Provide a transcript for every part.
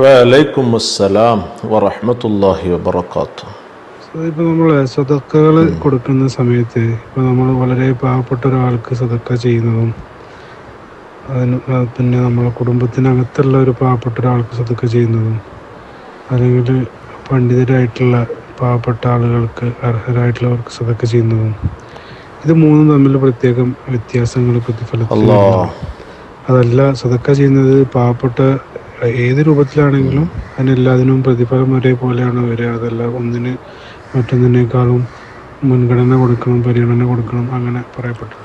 വലൈക്കും അസ്സലാം വറഹമത്തല്ലാഹി വബർക്കാത്തു ഇപ്പോൾ നമ്മൾ സദക്കകൾ കൊടുക്കുന്ന സമയത്ത് ഇപ്പോൾ നമ്മൾ വളരെ പാവപ്പെട്ട ഒരാൾക്ക് സദക്ക ചെയ്യുന്നതും അതിന് പിന്നെ നമ്മളെ കുടുംബത്തിനകത്തുള്ള ഒരു പാവപ്പെട്ട ഒരാൾക്ക് സദക്ക ചെയ്യുന്നതും അല്ലെങ്കിൽ പണ്ഡിതരായിട്ടുള്ള പാവപ്പെട്ട ആളുകൾക്ക് അർഹരായിട്ടുള്ളവർക്ക് സദക്ക ചെയ്യുന്നതും ഇത് മൂന്നും തമ്മിൽ പ്രത്യേകം വ്യത്യാസങ്ങൾ പ്രതിഫലത്തിൽ അതല്ല സദക്ക ചെയ്യുന്നത് പാവപ്പെട്ട ഏത് രൂപത്തിലാണെങ്കിലും അതിനെല്ലാത്തിനും പ്രതിഫലം ഒരേപോലെയാണ് വരിക. അതല്ല ഒന്നിന് മറ്റൊന്നിനേക്കാളും മുൻഗണന കൊടുക്കണം പരിഗണന കൊടുക്കണം അങ്ങനെ പറയപ്പെട്ടത്.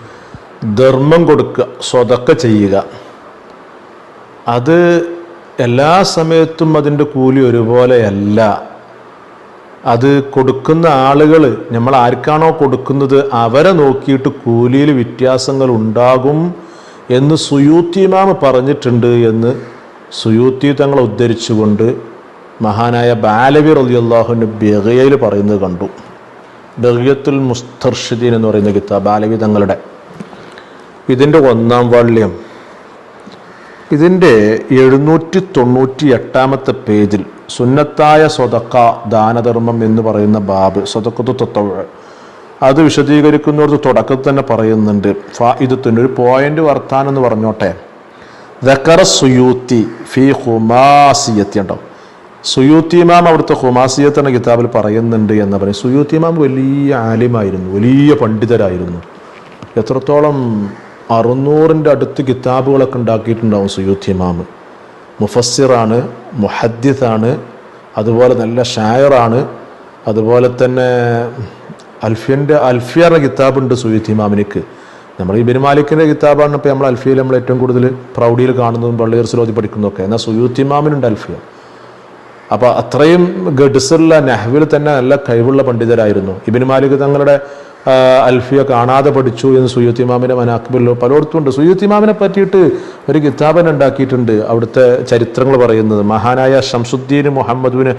ധർമ്മം കൊടുക്കുക സ്വതക്ക ചെയ്യുക. അത് എല്ലാ സമയത്തും അതിന്റെ കൂലി ഒരുപോലെയല്ല. അത് കൊടുക്കുന്ന ആളുകൾ നമ്മൾ ആർക്കാണോ കൊടുക്കുന്നത് അവരെ നോക്കിയിട്ട് കൂലിയിൽ വ്യത്യാസങ്ങൾ ഉണ്ടാകും. എന്ന് സുയൂത്തി ഇമാമ് പറഞ്ഞിട്ടുണ്ട് എന്ന് സുയൂത്തി തങ്ങളെ ഉദ്ധരിച്ചുകൊണ്ട് മഹാനായ ബാലവി റലിയല്ലാഹുവിന്റെ ബെഗയിൽ പറയുന്നത് കണ്ടു. ബെഗയത്തുൽ മുസ്തർഷിദീൻ എന്ന് പറയുന്ന കിതാബ് ബാലവി തങ്ങളുടെ. ഇതിന്റെ ഒന്നാം വള്ളിയം. ഇതിന്റെ എഴുന്നൂറ്റി തൊണ്ണൂറ്റി എട്ടാമത്തെ പേജിൽ സുന്നത്തായ സ്വതക്ക ദാനധർമ്മം എന്ന് പറയുന്ന ബാബ് സ്വതക്കത്തു തത്വ അത് വിശദീകരിക്കുന്നവർക്ക് തുടക്കത്തിൽ തന്നെ പറയുന്നുണ്ട്. ഫാ ഒരു പോയിന്റ് വർത്താനം എന്ന് പറഞ്ഞോട്ടെ. ദക്കറ സുയൂത്തി ഫി ഹുമാസിയത്തി ഉണ്ടോ? സുയൂത്തിമാം അവിടുത്തെ ഹുമാസിയത്ത് എന്ന കിതാബിൽ പറയുന്നുണ്ട് എന്ന് പറയും സുയൂത്തിമാം വലിയ ആലിമായിരുന്നു വലിയ പണ്ഡിതരായിരുന്നു. എത്രത്തോളം അറുന്നൂറിന്റെ അടുത്ത് കിതാബുകളൊക്കെ ഉണ്ടാക്കിയിട്ടുണ്ടാവും സുയൂത്തിമാം മുഫസ്സിറാണ് മുഹദ്ദിസാണ് അതുപോലെ നല്ല ഷായറാണ് അതുപോലെ തന്നെ അൽഫിയന്റെ അൽഫിയറുടെ കിതാബുണ്ട് സുയിത്ത് ഇമാമിനിക്ക്. നമ്മൾ ഈ ബിനുമാലിക്കിന്റെ കിതാബാണ് ഇപ്പോൾ നമ്മൾ അൽഫിയയിൽ നമ്മൾ ഏറ്റവും കൂടുതൽ പ്രൗഢിയിൽ കാണുന്നതും പള്ളിയർസിലോതി പഠിക്കുന്നതൊക്കെ. എന്നാൽ സുയൂത്ത് ഇമാമിനുണ്ട് അൽഫിയ. അപ്പോൾ അത്രയും ഗഡ്സുള്ള നെഹ്വിൽ തന്നെ നല്ല കഴിവുള്ള പണ്ഡിതരായിരുന്നു. ഇബിൻ മാലിക് തങ്ങളുടെ അൽഫിയ കാണാതെ പഠിച്ചു എന്ന് സുയൂത്ത് ഇമാമിന്റെ മനാക്കിബിലോ പലയിടത്തും ഉണ്ട് സുയൂത്ത് ഇമാമിനെ പറ്റിയിട്ട് ഒരു കിതാബൻ ഉണ്ടാക്കിയിട്ടുണ്ട്. അവിടുത്തെ ചരിത്രങ്ങൾ പറയുന്നത് മഹാനായ ഷംസുദ്ദീൻ മുഹമ്മദുവിന്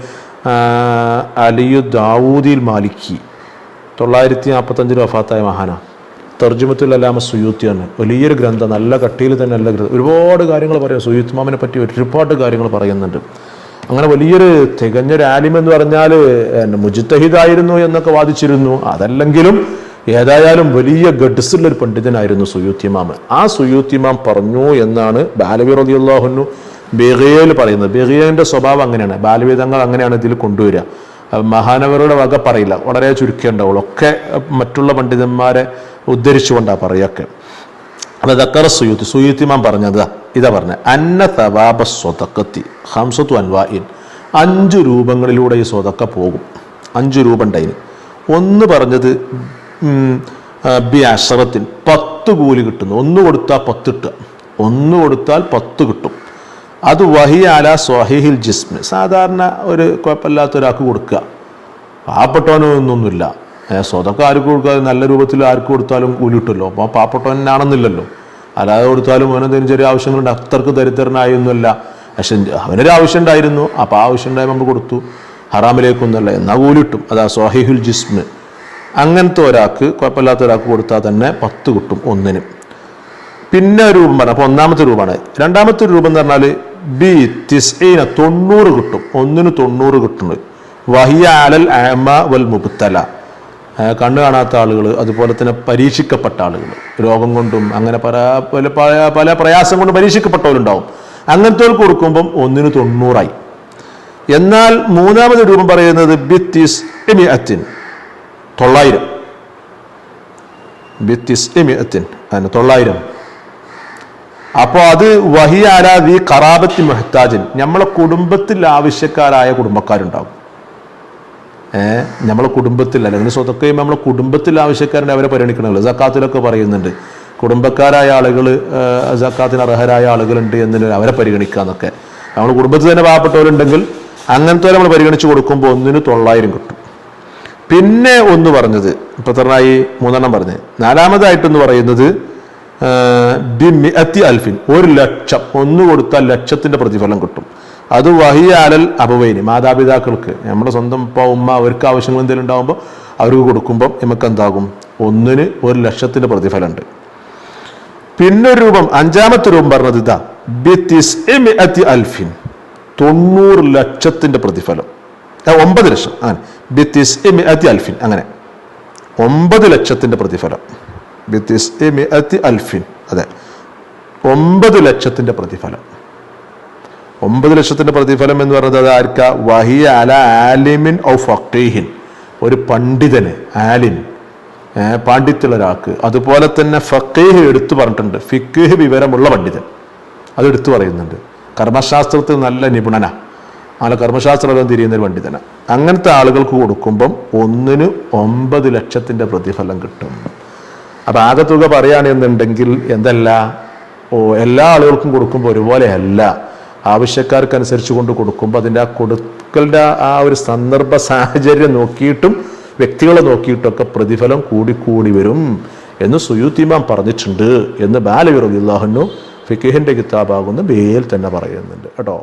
അലിയു ദാവൂദിൽ മാലിക്കി. തൊള്ളായിരത്തി നാൽപ്പത്തഞ്ചിൽ വഫാത്തായ മഹാന. തർജുമത്തുൽ അലാമ തന്നെ വലിയൊരു ഗ്രന്ഥം നല്ല കട്ടിയിൽ തന്നെ നല്ല ഗ്രന്ഥം. ഒരുപാട് കാര്യങ്ങൾ പറയാം സുയൂത്ത് മാമിനെ പറ്റി ഒരുപാട് കാര്യങ്ങൾ പറയുന്നുണ്ട്. അങ്ങനെ വലിയൊരു തികഞ്ഞൊരു ആലിം എന്ന് പറഞ്ഞാൽ മുജിത്തഹിദായിരുന്നു എന്നൊക്കെ വാദിച്ചിരുന്നു. അതല്ലെങ്കിലും ഏതായാലും വലിയ ഗഡ്സുള്ള ഒരു പണ്ഡിതനായിരുന്നു സുയൂത്തിമാമ് ആ സുയൂത്തിമാം പറഞ്ഞു എന്നാണ് ബാലവി റതിയുള്ളാഹുനു ബെഗയിൽ പറയുന്നത്. ബെഗിയന്റെ സ്വഭാവം അങ്ങനെയാണ്. ബാലവീതങ്ങൾ അങ്ങനെയാണ് ഇതിൽ കൊണ്ടുവരിക. മഹാനവരുടെ വക പറയില്ല. വളരെ ചുരുക്കേണ്ടാവുള്ളൂ ഒക്കെ മറ്റുള്ള പണ്ഡിതന്മാരെ ഉദ്ധരിച്ചുകൊണ്ടാണ് പറയൊക്കെ. അത് ദക്കറ സുയൂത്തി സുയൂത്തിമാൻ പറഞ്ഞത് ഇതാ പറഞ്ഞത് അന്ന തവാബ സ്വതക്കത്തി ഹംസത്തു അൻവായിൻ അഞ്ച് രൂപങ്ങളിലൂടെ ഈ സ്വതക്ക പോകും. അഞ്ച് രൂപ ഉണ്ടായിന് ഒന്ന് പറഞ്ഞത് ബി അഷറത്തിൻ. പത്ത് കൂലി കിട്ടുന്നു. ഒന്ന് കൊടുത്താൽ പത്ത് കിട്ടുക ഒന്ന് കൊടുത്താൽ പത്ത് കിട്ടും. അത് വഹിയാല സ്വഹിഹിൽ ജിസ്മ്. സാധാരണ ഒരു കുഴപ്പമില്ലാത്ത ഒരാൾക്ക് കൊടുക്കുക. പാവപ്പെട്ടവനോ ഒന്നൊന്നുമില്ല സ്വതൊക്കെ ആർക്ക് കൊടുക്കാതെ നല്ല രൂപത്തിൽ ആർക്ക് കൊടുത്താലും കൂലി കിട്ടുമല്ലോ അപ്പോൾ പാവപ്പെട്ടവനാണെന്നില്ലല്ലോ. അല്ലാതെ കൊടുത്താലും അവനെന്തെങ്കിലും ചെറിയ ആവശ്യങ്ങളുണ്ട്. അത്രയ്ക്ക് ദരിദ്രനായൊന്നുമല്ല. പക്ഷെ അവനൊരു ആവശ്യം ഉണ്ടായിരുന്നു. അപ്പോൾ ആ ആവശ്യം ഉണ്ടായപ്പോൾ നമ്മൾ കൊടുത്തു. ഹറാമിലേക്കൊന്നുമല്ല. എന്നാൽ കൂലി കിട്ടും അതാ സ്വാഹിഹുൽ ജിസ്മ്. അങ്ങനത്തെ ഒരാൾക്ക് കുഴപ്പമില്ലാത്ത ഒരാൾക്ക് കൊടുത്താൽ തന്നെ പത്ത് കിട്ടും ഒന്നിനും. പിന്നെ ഒരു രൂപം അപ്പോൾ ഒന്നാമത്തെ രൂപമാണ്. രണ്ടാമത്തെ രൂപം എന്ന് പറഞ്ഞാൽ ബി തിസ്ഈന തൊണ്ണൂറ് കിട്ടും. ഒന്നിന് തൊണ്ണൂറ് കിട്ടുന്നത്. വഹിയ അലൽ ആമ വൽ മുബ്തല. കണ്ണു കാണാത്ത ആളുകൾ അതുപോലെ തന്നെ പരീക്ഷിക്കപ്പെട്ട ആളുകൾ രോഗം കൊണ്ടും അങ്ങനെ പല പല പല- പല പ്രയാസം കൊണ്ടും പരീക്ഷിക്കപ്പെട്ടവരുണ്ടാവും. അങ്ങനത്തെ കൊടുക്കുമ്പം ഒന്നിന് തൊണ്ണൂറായി. എന്നാൽ മൂന്നാമത് രൂപം പറയുന്നത് ബിത്തിസ് എമി അത്തിൻ. തൊള്ളായിരം. ബിത്തിസ് എമി അത്തിൻ. അതിന് തൊള്ളായിരം. അപ്പോൾ അത് വഹിയാരാതി കറാബത്തി മെഹ്താജിൻ. നമ്മളെ കുടുംബത്തിൽ ആവശ്യക്കാരായ കുടുംബക്കാരുണ്ടാവും. ഏഹ് നമ്മളെ കുടുംബത്തിൽ അല്ലെങ്കിൽ സ്വതൊക്കെ നമ്മളെ കുടുംബത്തിൽ ആവശ്യക്കാരുണ്ട് അവരെ പരിഗണിക്കണമല്ലോ. സക്കാത്തിലൊക്കെ പറയുന്നുണ്ട്. കുടുംബക്കാരായ ആളുകൾ സക്കാത്തിന് അർഹരായ ആളുകളുണ്ട് എന്ന് അവരെ പരിഗണിക്കുക എന്നൊക്കെ. നമ്മൾ കുടുംബത്തിൽ തന്നെ പാവപ്പെട്ടവരുണ്ടെങ്കിൽ അങ്ങനത്തെ നമ്മൾ പരിഗണിച്ച് കൊടുക്കുമ്പോൾ ഒന്നിന് തൊള്ളായിരം കിട്ടും. പിന്നെ ഒന്ന് പറഞ്ഞത് ഇപ്പൊ എത്രണ്ണായി മൂന്നെണ്ണം പറഞ്ഞത് നാലാമതായിട്ടെന്ന് പറയുന്നത് ബിമിഅത്തി അൽഫിൻ ഒരു ലക്ഷം. ഒന്ന് കൊടുത്താൽ ലക്ഷത്തിന്റെ പ്രതിഫലം കിട്ടും. അത് വഹിയ അലൽ അബവൈന് മാതാപിതാക്കൾക്ക്. നമ്മുടെ സ്വന്തം ഉപ്പ ഉമ്മ അവർക്ക് ആവശ്യങ്ങൾ എന്തെങ്കിലും ഉണ്ടാകുമ്പോൾ അവർക്ക് കൊടുക്കുമ്പോൾ നമുക്ക് എന്താകും? ഒന്നിന് ഒരു ലക്ഷത്തിന്റെ പ്രതിഫലമുണ്ട്. പിന്നെ രൂപം അഞ്ചാമത്തെ രൂപം പറഞ്ഞത് ഇതാ. അത്തി അൽഫിൻ തൊണ്ണൂറ് ലക്ഷത്തിന്റെ പ്രതിഫലം. ഒമ്പത് ലക്ഷം. അങ്ങനെ ബിത്തിസ് അൽഫിൻ അങ്ങനെ. ഒമ്പത് ലക്ഷത്തിന്റെ പ്രതിഫലം. അൽഫിൻ. അതെ. ഒമ്പത് ലക്ഷത്തിന്റെ പ്രതിഫലം. ഒമ്പത് ലക്ഷത്തിന്റെ പ്രതിഫലം എന്ന് പറയുന്നത് അത് ആർക്ക? വഹിയ അല ആലിമിൻ ഔ ഫക്കീഹിൻ ഒരു പണ്ഡിതന് ആലിൻ പാണ്ഡിത്യമുള്ള ഒരാൾക്ക് അതുപോലെ തന്നെ ഫക്കീഹ് എടുത്തു പറഞ്ഞിട്ടുണ്ട്. ഫിക്കീഹ് വിവരമുള്ള പണ്ഡിതൻ. അത് എടുത്തു പറയുന്നുണ്ട്. കർമ്മശാസ്ത്രത്തിൽ നല്ല നിപുണന. നല്ല കർമ്മശാസ്ത്രം തിരിയുന്ന ഒരു പണ്ഡിതന. അങ്ങനത്തെ ആളുകൾക്ക് കൊടുക്കുമ്പം ഒന്നിന് ഒമ്പത് ലക്ഷത്തിന്റെ പ്രതിഫലം കിട്ടും. അപ്പൊ ആകെ തുക പറയുകയാണെന്നുണ്ടെങ്കിൽ എന്തല്ല? ഓ എല്ലാ ആളുകൾക്കും കൊടുക്കുമ്പോൾ ഒരുപോലെയല്ല. ആവശ്യക്കാർക്കനുസരിച്ച് കൊണ്ട് കൊടുക്കുമ്പോൾ അതിന്റെ ആ കൊടുക്കലിന്റെ ആ ഒരു സന്ദർഭ സാഹചര്യം നോക്കിയിട്ടും വ്യക്തികളെ നോക്കിയിട്ടൊക്കെ പ്രതിഫലം കൂടിക്കൂടി വരും എന്ന് സുയൂത്തിമാൻ പറഞ്ഞിട്ടുണ്ട് എന്ന് ബാലവി ഫിക്കിഹിന്റെ കിതാബാകുന്ന ബേൽ തന്നെ പറയുന്നുണ്ട്. കേട്ടോ?